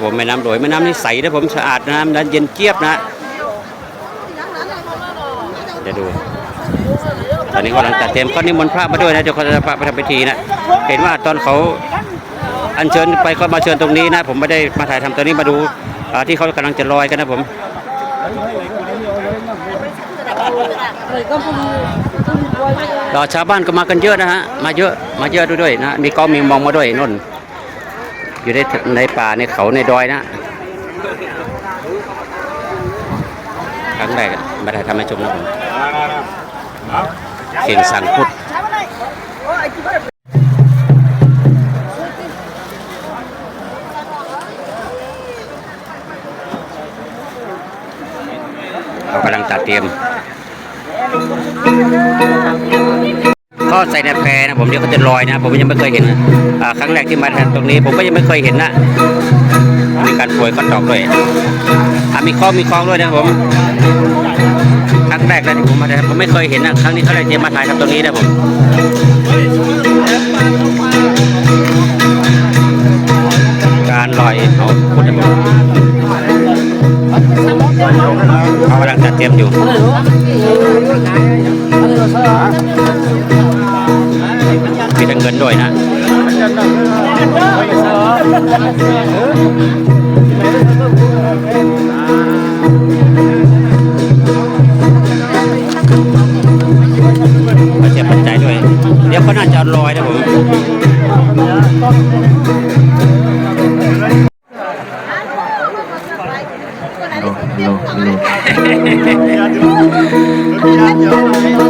ครับผมแม่น้ำโดยแม่น้ำนี่ใสนะผมสะอาดน้ำนั้นเย็นเจี๊ยบนะเดี๋ยวดู ตอนนี้กำลังจัดเตรียมก็นิมนต์พระมาด้วยนะเดี๋ยวเขาจะพระไปทำพิธีนะเห็นว่าตอนเขาอัญเชิญไปก็มาเชิญตรงนี้นะ ผมไม่ได้มาถ่ายทำตอนนี้มาดูที่เขากำลังจะลอยกันนะผมรอชาวบ้านก็มากันเยอะนะฮะมาเยอะมาเยอะด้วยนะมีกองมีมองมาด้วยนุ่น อยู่ในในป่าในเขาในดอยนะครั้งแรกมาได้ทำให้ชมนะผมเข่งสังพุทธเขากำลังจัดเตรียม ก็ใส่ในแพนะผมเดี๋ยวเขาจะลอยนะผมยังไม่เคยเห็นครั้งแรกที่มาตรงนี้ ผมก็ยังไม่เคยเห็นนะมีการโปรยก้อนดอกด้วยมีคล้องมีคล้องด้วยนะผมครั้งแรกเลยที่ผมมาผมไม่เคยเห็นนะครั้งนี้เขาเลยจะมาถ่ายทำตรงนี้นะผมการลอยเขาพุทธมนต์เขากำลังจัดเตรียมอยู่ เงินด้วยนะปัจจัยปัจจัยด้วย เดี๋ยวเขาน่าจะเอลอยนะผม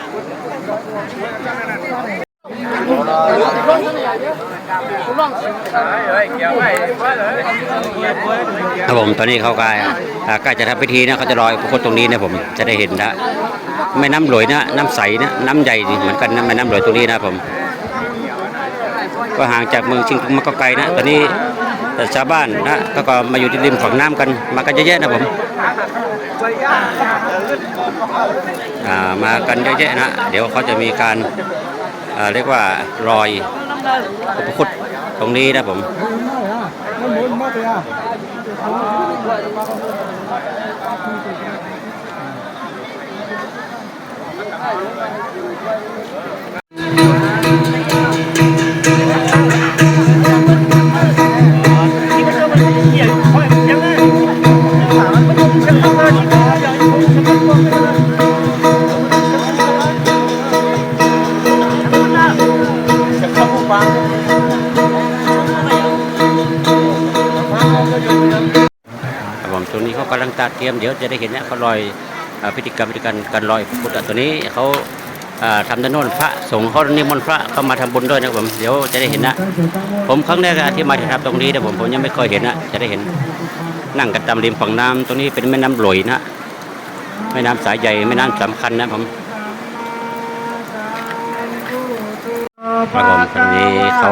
ครับผมตอนนี้เขาใกล้ใกล้จะทำพิธีนะเขาจะลอยพระโคตรงนี้นะผมจะได้เห็นนะแม่น้ำหลวยนะน้ำใสนะน้ำใหญ่เหมือนกันนะแม่น้ำหลวยตรงนี้นะผม ก็ห่างจากเมืองชิงตุงมาก็ไกลนะ ตอนนี้แต่ชาวบ้านนะก็มาอยู่ที่ริมฝั่งน้ำกันมากันเยอะๆนะผม มากันเยอะๆนะ เดี๋ยวเขาจะมีการอ่าเรียกว่ารอยพระพุทธตรงนี้นะผม ตาเตรียมเดี๋ยวจะได้เห็นนะเขาลอยอ่าพิธีกรรมพิธีการการลอยพุทธตัวนี้เขาทำด้านโน้นพระสงฆ์เขานิมนต์พระเข้ามาทำบุญด้วยนะผมเดี๋ยวจะได้เห็นนะผมครั้งแรกที่มาที่ทำตรงนี้นะผมผมยังไม่เคยเห็นนะจะได้เห็นนั่งกันตามริมฝั่งน้ำตรงนี้เป็นแม่น้ำหลอยนะแม่น้ำสายใหญ่แม่น้ำสำคัญนะผมครับผมตอนนี้เขา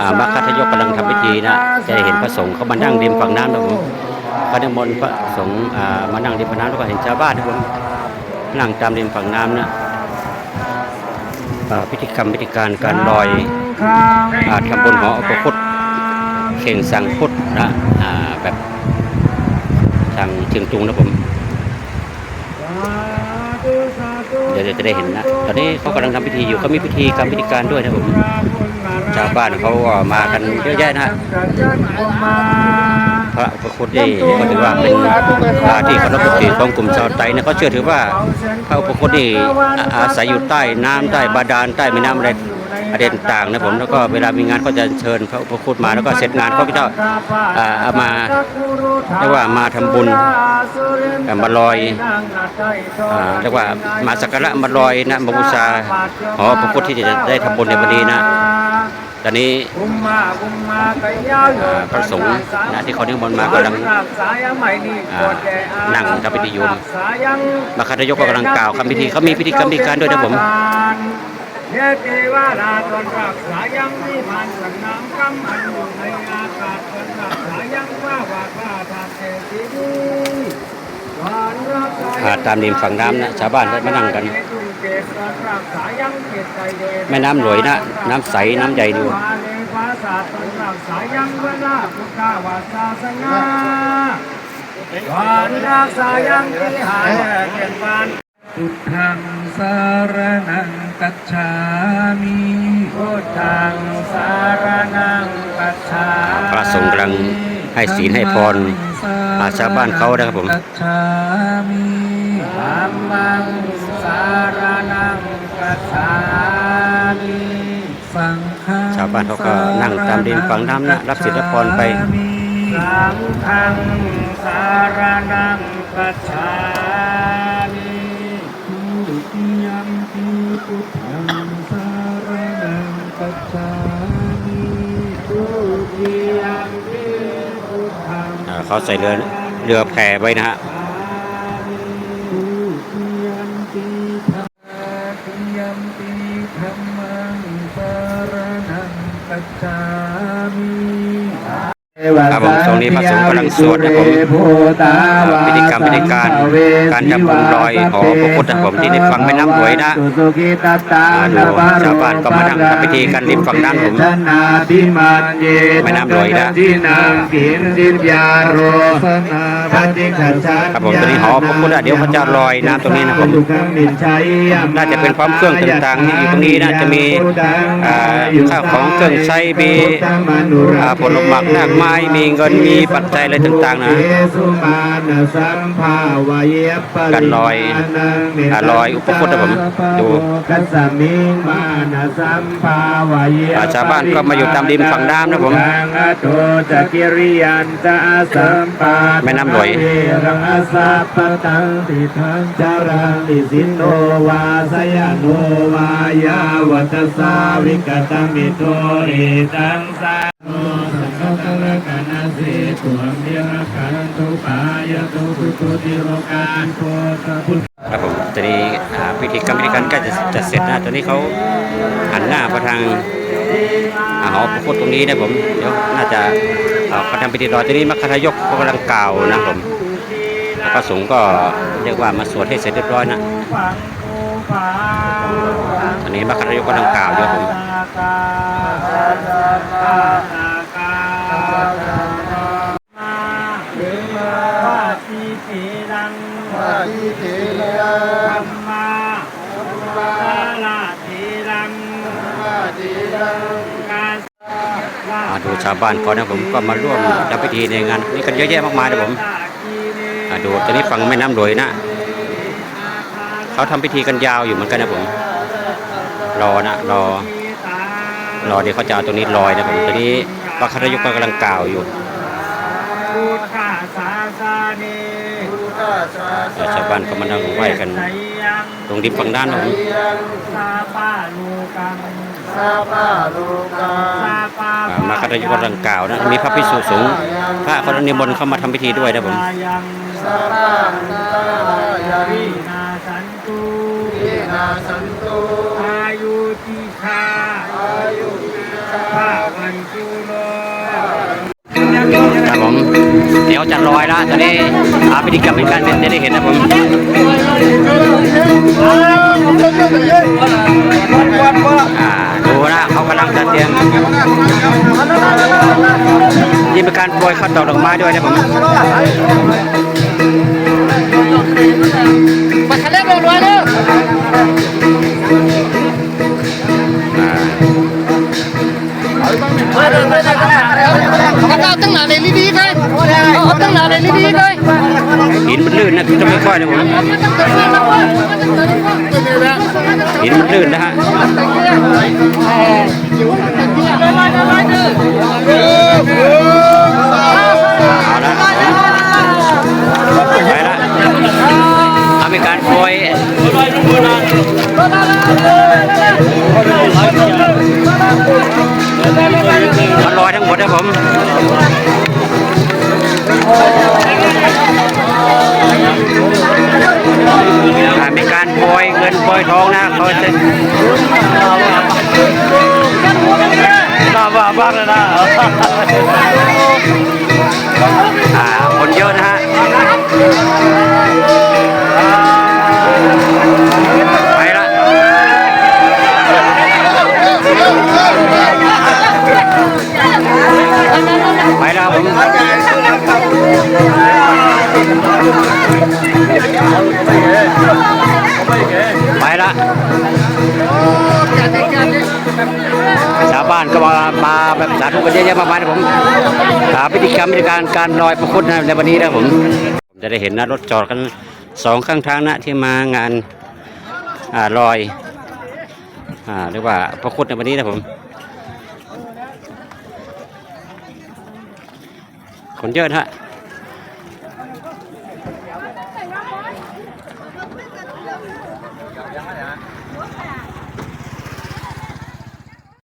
อ่ามัคคทยกกำลังทำพิธีนะจะได้เห็นพระสงฆ์เขามานั่งริมฝั่งน้ำนะผม เขาได้มนต์พระสงฆ์มานั่งริมน้ำแล้วก็เห็นชาวบ้านนะผมนั่งตามริมฝั่งน้ำนะพิธีกรรมพิธีการการลอยอาทำบุญหออุปคุตเข่งสังพุทธนะแบบทางเชียงตุงนะผมเดี๋ยวจะได้เห็นนะ ตอนนี้เขากำลังทำพิธีอยู่เขามีพิธีกรรมพิธีการด้วยนะผม ชาวบ้านเขาก็มากันเยอะแยะนะ ฮะพระอุปคุฎนี่ก็ถือว่าเป็นพระที่เคารพนับถือของกลุ่มชาวไตนะเขาเชื่อถือว่าพระอุปคุฎนี่อาศัยอยู่ใต้น้ำใต้บาดาลใต้แม่น้ำอะไร อะไรต่างๆนะผมแล้วก็เวลามีงานก็จะเชิญพระอุปคุฎมาแล้วก็เสร็จงานเขาก็จะเอามาเรียกว่ามาทำบุญมาลอยเรียกว่ามาสักการะมาลอยนะมาบูชาหอพระพุทธที่จะได้ทำบุญในวันนี้นะตอนนี้พระสงฆ์นะที่เขานิมนต์มากำลังนั่งทำพิธีอยู่มาคาทายกก็กำลังกล่าวคำพิธีเขามีพิธีกรรมพิการด้วยนะผม เยเทวาราตนรักษายังวิมานสังนามกำมันอยู่ในอากาศตนรักษายังว่าว่าข้าทานเทสีดีวันรักษาอ่าตามริมฝั่งน้ำนะชาวบ้านก็มานั่งกัน แม่น้ำหลวยนะ น้ำใสน้ำใหญ่ดูภาษาตนรักษายังเวลาพุทธวาสาสนาวันรักษายังที่หายเก็บบ้าน พุทธังสารนังกัจฉามิพุทธังสารนังกัจฉามิพระสงฆ์กำลังให้ศีลให้พรอาชาวบ้านเขานะครับผมกัจฉามิธัมมังสารนังกัจฉามิสังฆังชาวบ้านเขาก็นั่งตามริมฝั่งน้ำนะรับศีลรับพรไปสังฆังสารนังกัจฉามิทุติยัมปิ พุทธังสารนังกัจฉามิทุติยัมปิพุทธัง อ่าเขาใส่เรือเรือแพไว้นะฮะ ครับผมตรงนี้พระสงฆ์กำลังสวดนะผมพิธีกรรมพิธีการการทำบุญลอยหอพระพุทธผมที่ได้ฟังแม่น้ำหวยนะอ่าดูชาวบ้านก็มานั่งทำพิธีกันริมฝั่งน้ำผมแม่น้ำลอยนะครับผมตอนนี้หอพระพุทธเดี๋ยวเขาจะลอยน้ำตรงนี้นะผมน่าจะเป็นความเครื่องต่างๆที่อยู่ตรงนี้น่าจะมีข้าวของเครื่องใช้มีผลหมากรากไม้มีเงินมีปัจจัยอะไรต่างๆนะการลอยอลอยอุปคุตนะผมดูอาชาวบ้านก็มาอยู่ตามริมฝั่งน้ำนะผมแม่น้ำลวยสินโนวาสยโนวายาวัตสาวิกตมิโตเอตังสา สิตุมเดีระกันตุปายตุปุตุติโรกันโพธพุทครับผมตอนนี้พิธีกรรมพิธีการใกล้จะจะเสร็จนะตอนนี้เขาหันหน้าไปทางหอพระพุทธตรงนี้นะผมเดี๋ยวน่าจะเขาทำพิธีรอตอนนี้มัคคทายกก็กำลังกล่าวนะผมพระสงฆ์ก็เรียกว่ามาสวดให้เสร็จเรียบร้อยนะตอนนี้มัคคทายกกำลังกล่าวอยู่ผม ว่าทีเถรังว่าทีเถรังธรรมาสาลาเถรังว่าเถรังการมาดูชาวบ้านเขานะผมก็มาร่วมทำพิธีในงานนี้กันเยอะแยะมากมายนะผมอ่าดูตอนนี้ฟังแม่น้ำหลวยนะเขาทำพิธีกันยาวอยู่เหมือนกันนะผม รอนะรอ รอเดี๋ยวเขาจะเอาตรงนี้ลอยนะผมตอนนี้พระคทายกก็กำลังกล่าวอยู่ พุทธาสาสาเนเอ่อชาวบ้านก็มานั่งไหว้กัน ตรงริมฝั่งด้านนะผมซาปาโลกังซาปาโลกังซาปาอ่ามาคทายกกำลังกล่าวนะมีพระภิกษุสงฆ์พระคนนิมนต์เข้ามาทำพิธีด้วยนะผมยังสรังตายารินาสันตุ นียวจะลอยละตอนนี้อาพิธีกรรมเป็นการเป็นได้เห็นนะผมดูนะเขากำลังจะเตรียมนี่เป็นการโปรยข้าวตอกดอกไม้ด้วยนะผมมาทะเลเร็วรวยเร็วอ่าเอาตั้งหนาเลยดีๆเลย เอาตั้งหนาเลยดีๆเลยหินมันลื่นนะจะไม่ค่อยนะผมหินมันลื่นนะฮะไปละเอามีการโปรยมันลอยทั้งหมดนะผม มีการโปรยเงินโปรยทองนะเขาจะน่าบ้าบ้างเลยนะคนเยอะนะฮะ ไปละชาวบ้านก็มามาแบบสาธุกันเยอะแยะมากมายนะผมหาพิธีกรรมพิธีการการลอยพระพุทธนะในวันนี้นะผมผมจะได้เห็นนะรถจอดกันสองข้างทางนะที่มางานอ่าลอยอ่าเรียกว่าพระพุทธในวันนี้นะผม คนเยอะนะฮะ